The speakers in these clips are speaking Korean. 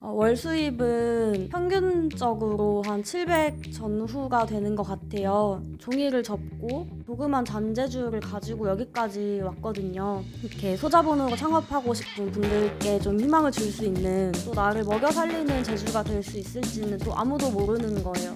어, 월 수입은 평균적으로 한 700 전후가 되는 것 같아요. 종이를 접고 조그만 잔재주를 가지고 여기까지 왔거든요. 이렇게 소자본으로 창업하고 싶은 분들께 좀 희망을 줄 수 있는 또 나를 먹여 살리는 재주가 될 수 있을지는 또 아무도 모르는 거예요.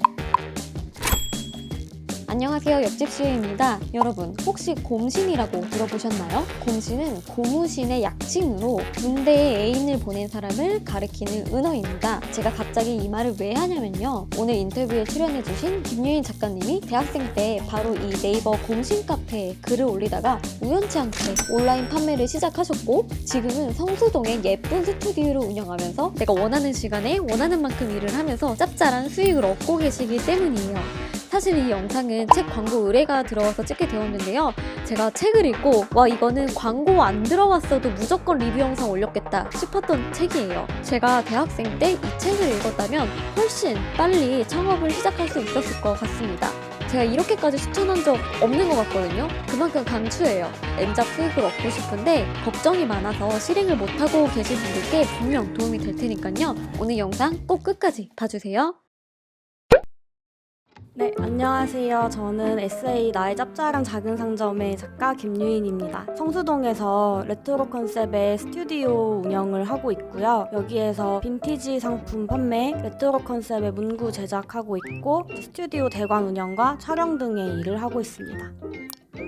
안녕하세요. 옆집 시우입니다. 여러분, 혹시 곰신이라고 들어보셨나요? 곰신은 고무신의 약칭으로 군대에 애인을 보낸 사람을 가리키는 은어입니다. 제가 갑자기 이 말을 왜 하냐면요. 오늘 인터뷰에 출연해주신 김유인 작가님이 대학생 때 바로 이 네이버 곰신 카페에 글을 올리다가 우연치 않게 온라인 판매를 시작하셨고 지금은 성수동에 예쁜 스튜디오를 운영하면서 내가 원하는 시간에 원하는 만큼 일을 하면서 짭짤한 수익을 얻고 계시기 때문이에요. 사실 이 영상은 책 광고 의뢰가 들어와서 찍게 되었는데요. 제가 책을 읽고 와 이거는 광고 안 들어왔어도 무조건 리뷰 영상 올렸겠다 싶었던 책이에요. 제가 대학생 때 이 책을 읽었다면 훨씬 빨리 창업을 시작할 수 있었을 것 같습니다. 제가 이렇게까지 추천한 적 없는 것 같거든요. 그만큼 강추해요. N잡 수익을 얻고 싶은데 걱정이 많아서 실행을 못하고 계신 분들께 분명 도움이 될 테니까요. 오늘 영상 꼭 끝까지 봐주세요. 네, 안녕하세요. 저는 에세이 나의 짭짤한 작은 상점의 작가 김유인입니다. 성수동에서 레트로 컨셉의 스튜디오 운영을 하고 있고요. 여기에서 빈티지 상품 판매, 레트로 컨셉의 문구 제작하고 있고 스튜디오 대관 운영과 촬영 등의 일을 하고 있습니다.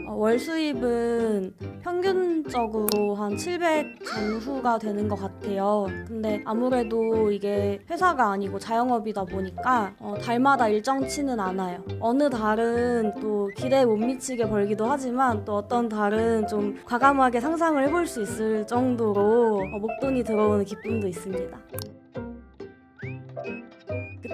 어, 월 수입은 평균적으로 한 700 전후가 되는 것 같아요. 근데 아무래도 이게 회사가 아니고 자영업이다 보니까 어, 달마다 일정치는 않아요. 어느 달은 또 기대에 못 미치게 벌기도 하지만 또 어떤 달은 좀 과감하게 상상을 해볼 수 있을 정도로 어, 목돈이 들어오는 기쁨도 있습니다.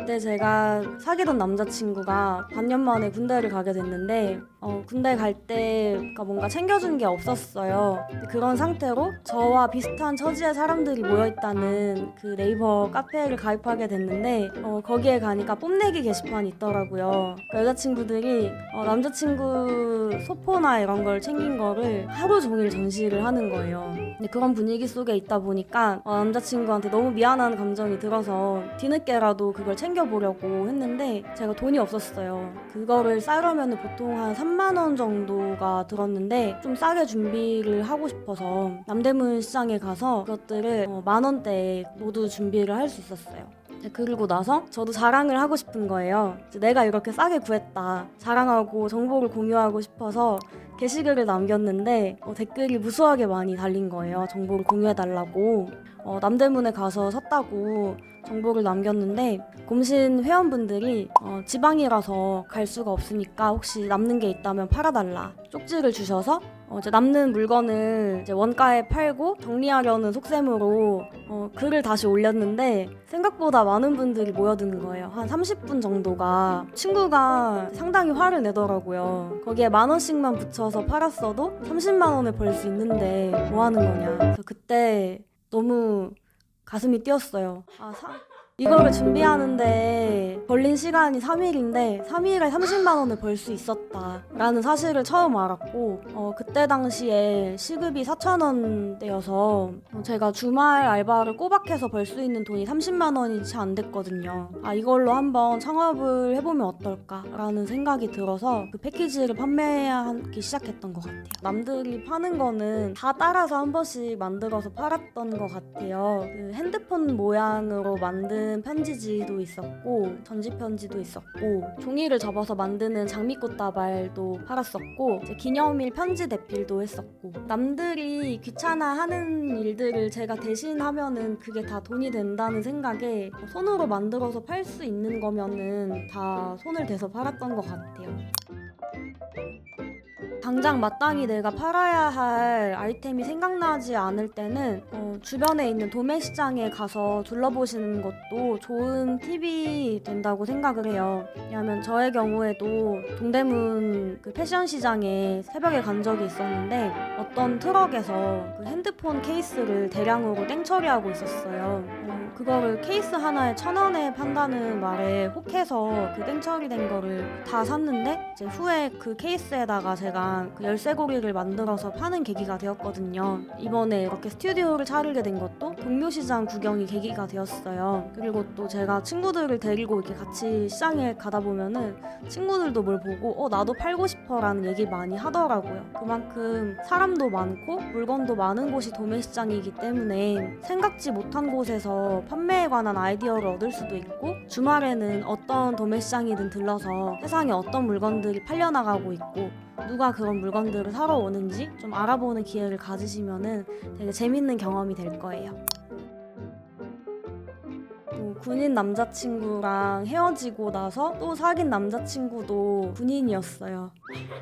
그때 제가 사귀던 남자친구가 반년 만에 군대를 가게 됐는데 어, 군대 갈 때 뭔가 챙겨준 게 없었어요. 그런 상태로 저와 비슷한 처지의 사람들이 모여있다는 그 네이버 카페를 가입하게 됐는데 어, 거기에 가니까 뽐내기 게시판이 있더라고요. 그 여자친구들이 어, 남자친구 소포나 이런 걸 챙긴 거를 하루 종일 전시를 하는 거예요. 근데 그런 분위기 속에 있다 보니까 어, 남자친구한테 너무 미안한 감정이 들어서 뒤늦게라도 그걸 챙겨보려고 했는데 제가 돈이 없었어요. 그거를 싸려면 보통 한 3만 원 정도가 들었는데 좀 싸게 준비를 하고 싶어서 남대문 시장에 가서 그것들을 어, 만 원대에 모두 준비를 할 수 있었어요. 네, 그리고 나서 저도 자랑을 하고 싶은 거예요. 내가 이렇게 싸게 구했다. 자랑하고 정보를 공유하고 싶어서 게시글을 남겼는데 어, 댓글이 무수하게 많이 달린 거예요. 정보를 공유해달라고. 어, 남대문에 가서 샀다고 정보를 남겼는데 곰신 회원분들이 어, 지방이라서 갈 수가 없으니까 혹시 남는 게 있다면 팔아달라 쪽지를 주셔서 어, 이제 남는 물건을 이제 원가에 팔고 정리하려는 속셈으로 어, 글을 다시 올렸는데 생각보다 많은 분들이 모여드는 거예요. 한 30분 정도가 친구가 상당히 화를 내더라고요. 거기에 만 원씩만 붙여서 팔았어도 30만 원을 벌 수 있는데 뭐 하는 거냐. 그래서 그때 너무 가슴이 뛰었어요. 아, 사- 이거를 준비하는데 걸린 시간이 3일인데 3일에 30만 원을 벌 수 있었다라는 사실을 처음 알았고 어, 그때 당시에 시급이 4천 원대여서 제가 주말 알바를 꼬박해서 벌 수 있는 돈이 30만 원이 채 안 됐거든요. 아 이걸로 한번 창업을 해보면 어떨까라는 생각이 들어서 그 패키지를 판매하기 시작했던 것 같아요. 남들이 파는 거는 다 따라서 한 번씩 만들어서 팔았던 것 같아요. 그 핸드폰 모양으로 만든 편지지도 있었고 전지 편지도 있었고 종이를 접어서 만드는 장미꽃 다발도 팔았었고 기념일 편지 대필도 했었고 남들이 귀찮아하는 일들을 제가 대신 하면은 그게 다 돈이 된다는 생각에 손으로 만들어서 팔 수 있는 거면은 다 손을 대서 팔았던 것 같아요. 당장 마땅히 내가 팔아야 할 아이템이 생각나지 않을 때는 어, 주변에 있는 도매 시장에 가서 둘러보시는 것도 좋은 팁이 된다고 생각을 해요. 왜냐하면 저의 경우에도 동대문 그 패션 시장에 새벽에 간 적이 있었는데 어떤 트럭에서 그 핸드폰 케이스를 대량으로 땡처리하고 있었어요. 어, 그거를 케이스 하나에 천 원에 판다는 말에 혹해서 그 땡처리 된 거를 다 샀는데 이제 후에 그 케이스에다가 제가 그 열쇠고리를 만들어서 파는 계기가 되었거든요. 이번에 이렇게 스튜디오를 차리게 된 것도 동묘시장 구경이 계기가 되었어요. 그리고 또 제가 친구들을 데리고 이렇게 같이 시장에 가다 보면은 친구들도 뭘 보고 어 나도 팔고 싶어라는 얘기 많이 하더라고요. 그만큼 사람도 많고 물건도 많은 곳이 도매시장이기 때문에 생각지 못한 곳에서 판매에 관한 아이디어를 얻을 수도 있고 주말에는 어떤 도매시장이든 들러서 세상에 어떤 물건들이 팔려나가고 있고 누가 그런 물건들을 사러 오는지 좀 알아보는 기회를 가지시면은 되게 재밌는 경험이 될 거예요. 또 군인 남자친구랑 헤어지고 나서 또 사귄 남자친구도 군인이었어요.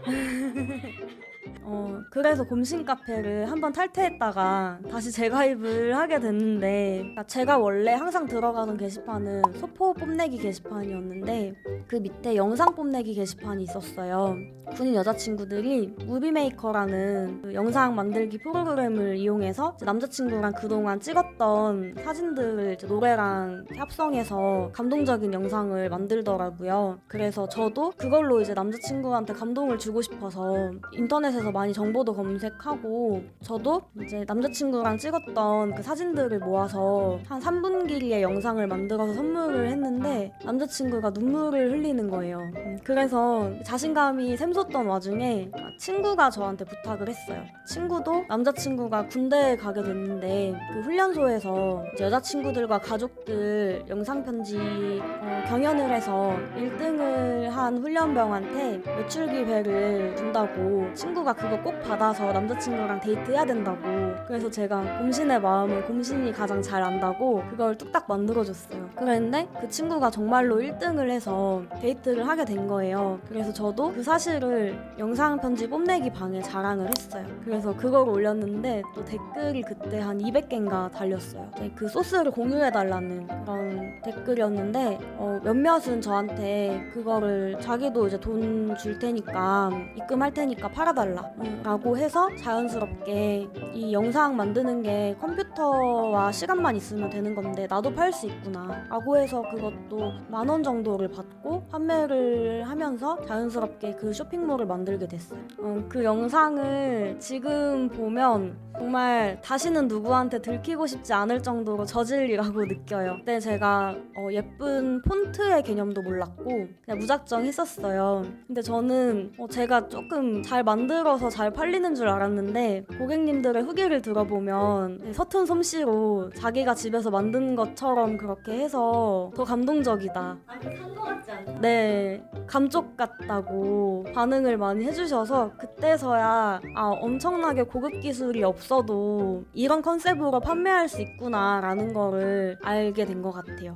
어, 그래서 곰신 카페를 한번 탈퇴했다가 다시 재가입을 하게 됐는데 그러니까 제가 원래 항상 들어가는 게시판은 소포 뽐내기 게시판이었는데 그 밑에 영상 뽐내기 게시판이 있었어요. 군인 여자친구들이 무비메이커라는 그 영상 만들기 프로그램을 이용해서 남자친구랑 그동안 찍었던 사진들을 노래랑 합성해서 감동적인 영상을 만들더라고요. 그래서 저도 그걸로 이제 남자친구한테 감동을 주고 싶어서 인터넷에서 많이 정보도 검색하고 저도 이제 남자친구랑 찍었던 그 사진들을 모아서 한 3분 길이의 영상을 만들어서 선물을 했는데 남자친구가 눈물을 흘리는 거예요. 음, 그래서 자신감이 샘솟던 와중에 친구가 저한테 부탁을 했어요. 친구도 남자친구가 군대에 가게 됐는데 그 훈련소에서 여자친구들과 가족들 영상 편지 어, 경연을 해서 1등을 한 훈련병한테 외출기회를 준다고 친구가 그거 꼭 받아서 남자친구랑 데이트해야 된다고. 그래서 제가 곰신의 마음을 곰신이 가장 잘 안다고 그걸 뚝딱 만들어줬어요. 그랬는데 그 친구가 정말로 1등을 해서 데이트를 하게 된 거예요. 그래서 저도 그 사실을 영상 편지 뽐내기 방에 자랑을 했어요. 그래서 그걸 올렸는데 또 댓글이 그때 한 200개인가 달렸어요. 네, 그 소스를 공유해달라는 그런 댓글이었는데 어, 몇몇은 저한테 그거를 자기도 이제 돈 줄 테니까 입금할 테니까 팔아달라. 음, 라고 해서 자연스럽게 이 영상 만드는 게 컴퓨터와 시간만 있으면 되는 건데 나도 팔 수 있구나 라고 해서 그것도 만 원 정도를 받고 판매를 하면서 자연스럽게 그 쇼핑몰을 만들게 됐어요 어, 그 영상을 지금 보면 정말 다시는 누구한테 들키고 싶지 않을 정도로 저질이라고 느껴요. 그때 제가 어, 예쁜 폰트의 개념도 몰랐고 그냥 무작정 했었어요. 근데 저는 어, 제가 조금 잘 만들어 서 잘 팔리는 줄 알았는데 고객님들의 후기를 들어보면 네, 서툰 솜씨로 자기가 집에서 만든 것처럼 그렇게 해서 더 감동적이다. 산거 같지 않나? 네, 감쪽 같다고 반응을 많이 해주셔서 그때서야 아 엄청나게 고급 기술이 없어도 이런 컨셉으로 판매할 수 있구나라는 거를 알게 된 것 같아요.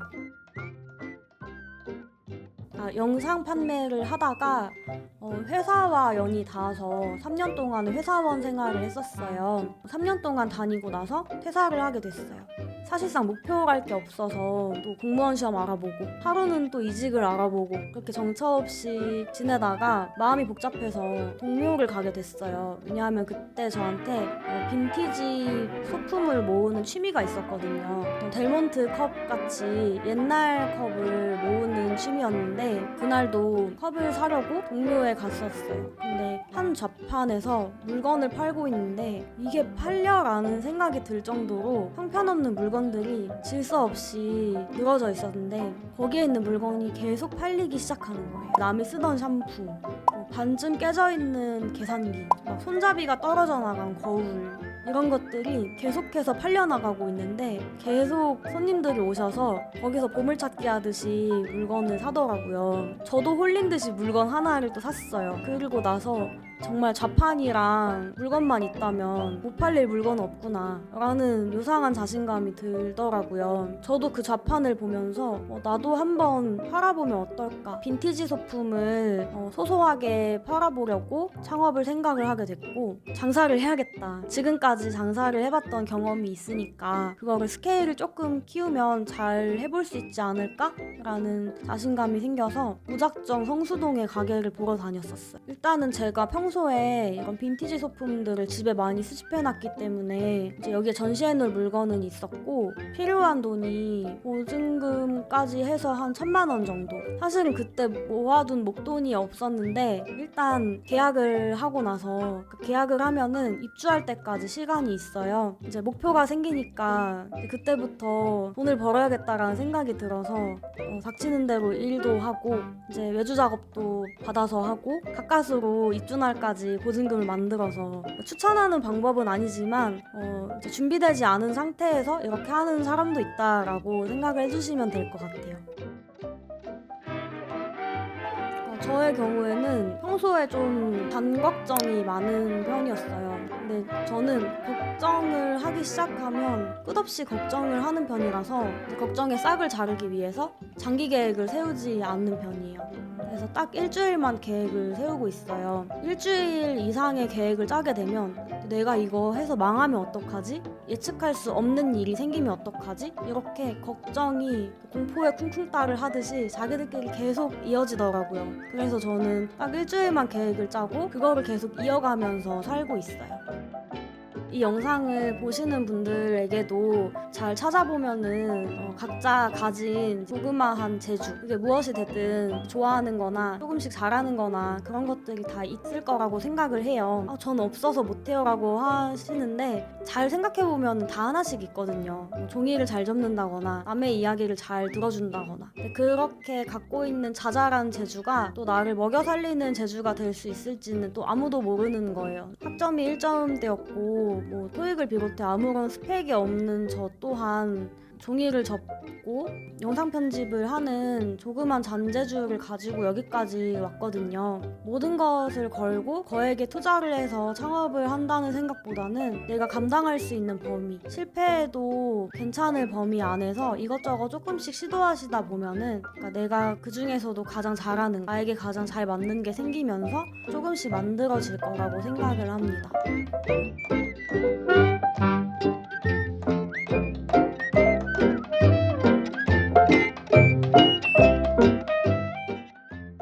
아, 영상 판매를 하다가 어, 회사와 연이 닿아서 3년 동안 회사원 생활을 했었어요. 3년 동안 다니고 나서 퇴사를 하게 됐어요. 사실상 목표할 게 없어서 또 공무원 시험 알아보고 하루는 또 이직을 알아보고 그렇게 정처 없이 지내다가 마음이 복잡해서 동묘를 가게 됐어요. 왜냐하면 그때 저한테 어, 빈티지 소품을 모으는 취미가 있었거든요. 델몬트 컵 같이 옛날 컵을 모으는 취미였는데 그날도 컵을 사려고 동묘에 갔었어요. 근데 한 좌판에서 물건을 팔고 있는데 이게 팔려라는 생각이 들 정도로 형편없는 물건 들이 질서 없이 늘어져 있었는데 거기에 있는 물건이 계속 팔리기 시작하는 거예요. 남이 쓰던 샴푸, 뭐 반쯤 깨져 있는 계산기, 막 손잡이가 떨어져 나간 거울 이런 것들이 계속해서 팔려나가고 있는데 계속 손님들이 오셔서 거기서 보물찾기 하듯이 물건을 사더라고요. 저도 홀린 듯이 물건 하나를 또 샀어요. 그리고 나서 정말 좌판이랑 물건만 있다면 못 팔릴 물건 없구나 라는 요상한 자신감이 들더라고요. 저도 그 좌판을 보면서 어, 나도 한번 팔아보면 어떨까 빈티지 소품을 어, 소소하게 팔아보려고 창업을 생각을 하게 됐고 장사를 해야겠다. 지금까지 장사를 해봤던 경험이 있으니까 그거를 스케일을 조금 키우면 잘 해볼 수 있지 않을까? 라는 자신감이 생겨서 무작정 성수동에 가게를 보러 다녔었어요. 일단은 제가 평소 평소에 이런 빈티지 소품들을 집에 많이 수집해놨기 때문에 이제 여기에 전시해놓을 물건은 있었고 필요한 돈이 보증금까지 해서 한 천만 원 정도. 사실은 그때 모아둔 목돈이 없었는데 일단 계약을 하고 나서 그 계약을 하면은 입주할 때까지 시간이 있어요. 이제 목표가 생기니까 그때부터 돈을 벌어야겠다라는 생각이 들어서 어, 닥치는 대로 일도 하고 이제 외주 작업도 받아서 하고 가까스로 입주 날 까지 보증금을 만들어서 추천하는 방법은 아니지만 어, 준비되지 않은 상태에서 이렇게 하는 사람도 있다라고 생각을 해주시면 될 것 같아요. 어, 저의 경우에는 평소에 좀 단걱정이 많은 편이었어요. 근데 저는 걱정을 하기 시작하면 끝없이 걱정을 하는 편이라서 걱정의 싹을 자르기 위해서 장기 계획을 세우지 않는 편이에요. 그래서 딱 일주일만 계획을 세우고 있어요. 일주일 이상의 계획을 짜게 되면 내가 이거 해서 망하면 어떡하지? 예측할 수 없는 일이 생기면 어떡하지? 이렇게 걱정이 공포의 쿵쿵따를 하듯이 자기들끼리 계속 이어지더라고요. 그래서 저는 딱 일주일만 계획을 짜고 그거를 계속 이어가면서 살고 있어요. Bye. 이 영상을 보시는 분들에게도 잘 찾아보면은 어, 각자 가진 조그마한 재주 그게 무엇이 됐든 좋아하는 거나 조금씩 잘하는 거나 그런 것들이 다 있을 거라고 생각을 해요. 아, 저는 없어서 못해요 라고 하시는데 잘 생각해보면 다 하나씩 있거든요. 뭐 종이를 잘 접는다거나 남의 이야기를 잘 들어준다거나. 그렇게 갖고 있는 자잘한 재주가 또 나를 먹여 살리는 재주가 될 수 있을지는 또 아무도 모르는 거예요. 학점이 1점대였고 뭐 토익을 비롯해 아무런 스펙이 없는 저 또한 종이를 접고 영상 편집을 하는 조그만 잔재주를 가지고 여기까지 왔거든요. 모든 것을 걸고 거액의 투자를 해서 창업을 한다는 생각보다는 내가 감당할 수 있는 범위, 실패해도 괜찮을 범위 안에서 이것저것 조금씩 시도하시다 보면은 그러니까 내가 그 중에서도 가장 잘하는, 나에게 가장 잘 맞는 게 생기면서 조금씩 만들어질 거라고 생각을 합니다.